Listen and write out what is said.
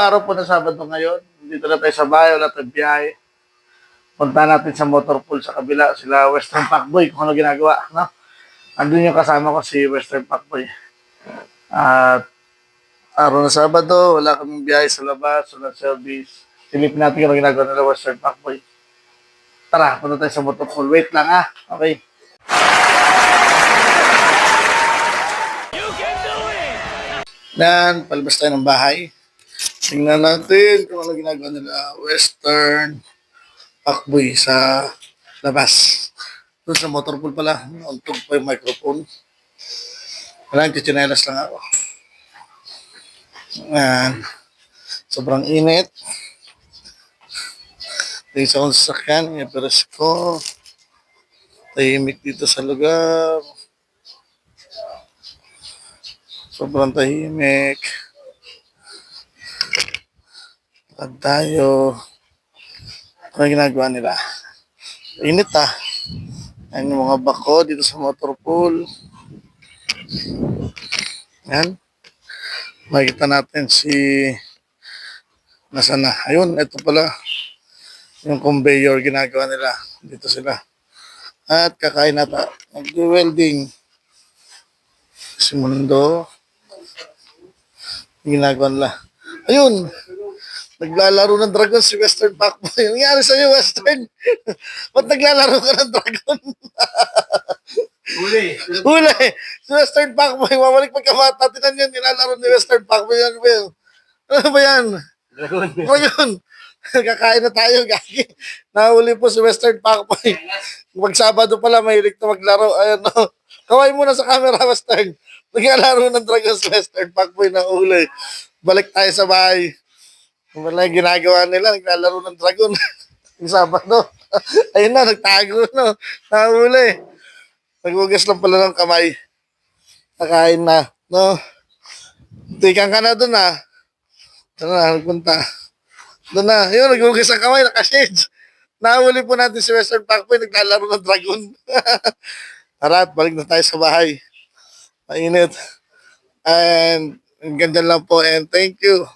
araw po na Sabado ngayon. Dito na tayo sa bahay, wala tayong biyahe. Punta natin sa motor pool sa kabila, sila Western Parkboy, kung ano ginagawa. No? Andun yung kasama ko si Western Parkboy. At araw na Sabado, wala kaming biyahe sa labas, wala service. Silipin natin kung ano ginagawa nila Western Parkboy. Tara, punta tayo sa motor pool. Wait lang ah. Okay. Yan, palabas tayo ng bahay. Tingnan natin kung ano ginagawa nila Western Pakboy sa labas. Doon sa motor pool pala, nauntog pa yung microphone. Walang chichinelas lang ako. Yan. Sobrang init. Tingin sa akong sasakyan, ipares ko. Tahimik dito sa lugar. Sobrang tahimik. Lakad tayo. Ano ginagawa nila? Init ah. Yan yung mga bako dito sa motor pool. Yan. Makikita natin si... Nasaan na? Ayun, ito pala. Yung conveyor ginagawa nila. Dito sila. At kakain nata. Nag-welding. Si Mundo. Ginagawa nila. Ayun! Naglalaro ng dragon si Western Pacboy. Ano nangyari sa'yo, Western? Ba't naglalaro ka ng dragon? Uli. Huli! Si Western Pacboy, mamalik pagkamata. Tinan yun, nilalaro ni Western Pacboy. Ba yun? Ano ba yan? Dragon. Yun? Kakain na tayo, gagi. Nahuli po si Western Pacboy. Pag Sabado pala, mahilig na maglaro. Ayan, no. Kaway muna sa camera, Western. Naglalaro ng dragon si Western Pacboy na uli. Balik tayo sa bahay. Wala yung ginagawa nila, naglalaro ng dragon. Yung Sabado. Ayun na, nagtago, no. Nahuli. Nagugas lang pala ng kamay. Nakain na, no. Tikan ka na dun, ah. Doon na, nagpunta. Doon na. Yun, nagugas ang kamay, nakashades. Nahuli po natin si Western Parkboy, naglalaro ng dragon. Tara, at balik na tayo sa bahay. Mainit. And, ang ganda lang po and thank you.